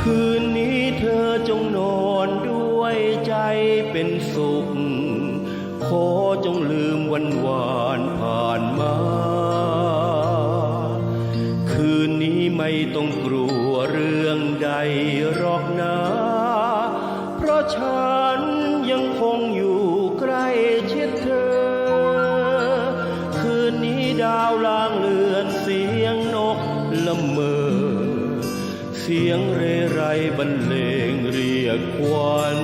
คืนนี้เธอจงนอนด้วยใจเป็นสุข ขอจงลืมวันวานผ่านมา คืนนี้ไม่ต้องกลัวเรื่องใดหรอกนะ เพราะฉันยังคงอยู่ใกล้ชิดเธอ คืนนี้ดาวลางเลือนเสียงนกละเมอ สียงเรไรบรรเลงเรียกควัน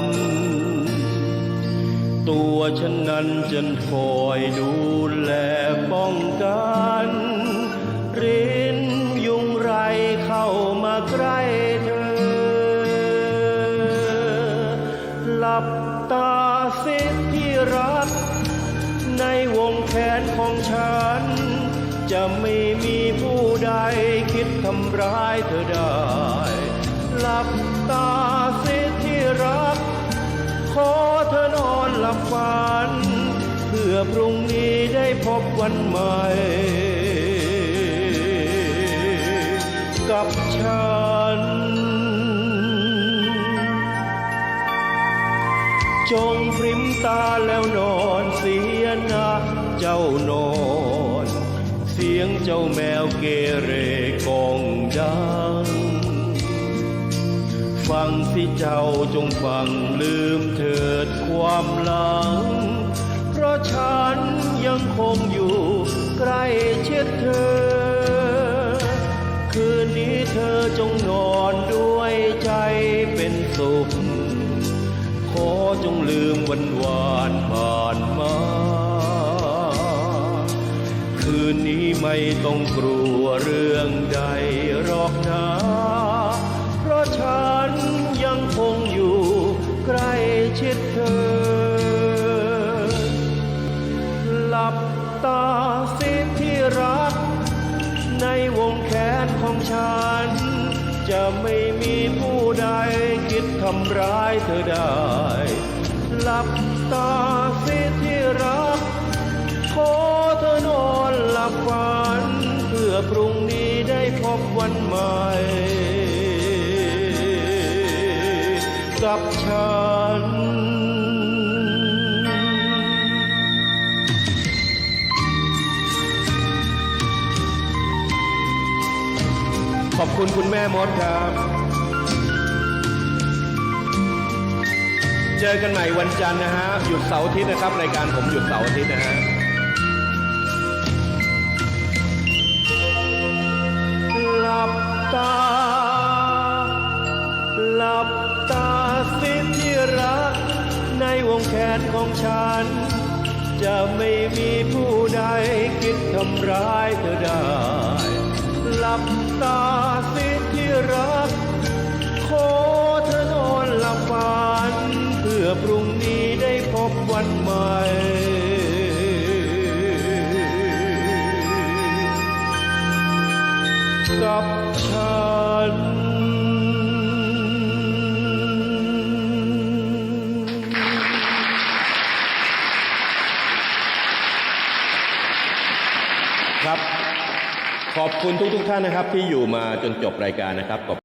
ตัวฉันนั้นจะคอยดูแลป้องกันรินยุงไรเข้ามาใกล้เธอ หลับตาสิที่รัก ในวงแขนของฉัน จะไม่มีผู้ใดคิดทำร้ายเธอได้ หลับตาสิที่รัก ขอเธอนอนหลับฝัน เพื่อพรุ่งนี้ได้พบวันใหม่ กับฉัน จงพริมตาแล้วนอนเสียนะ เจ้านอน เจ้าแมวเกเรกองดัง ฟังสิเจ้าจงฟังลืมเถิดความหลัง เพราะฉันยังคงอยู่ใกล้ชิดเธอ คืนนี้เธอจงนอนด้วยใจเป็นสุข ขอจงลืมวันวานผ่านมา ต้องกลัวเรื่องใดหรอกนะเพราะฉันยังคงอยู่ใกล้ชิดเธอ หลับตาสิที่รัก ในวงแขนของฉัน จะไม่มีผู้ใดคิดทำร้ายเธอได้ หลับตาสิที่รักขอ บวันใหม่ กับฉันขอบคุณคุณแม่มดครับ เจอกันใหม่วันจันทร์นะฮะ หยุดเสาร์อาทิตย์นะครับรายการผมหยุดเสาร์อาทิตย์นะฮะ วงแขนของฉัน จะไม่มีผู้ใดคิดทำร้ายเธอได้ หลับตาสิที่รัก ขอเธอนอนหลับฝัน เพื่อพรุ่งนี้ได้พบวันใหม่กับฉัน ครับ ขอบคุณทุกๆท่านนะครับที่อยู่มาจนจบรายการนะครับขอบ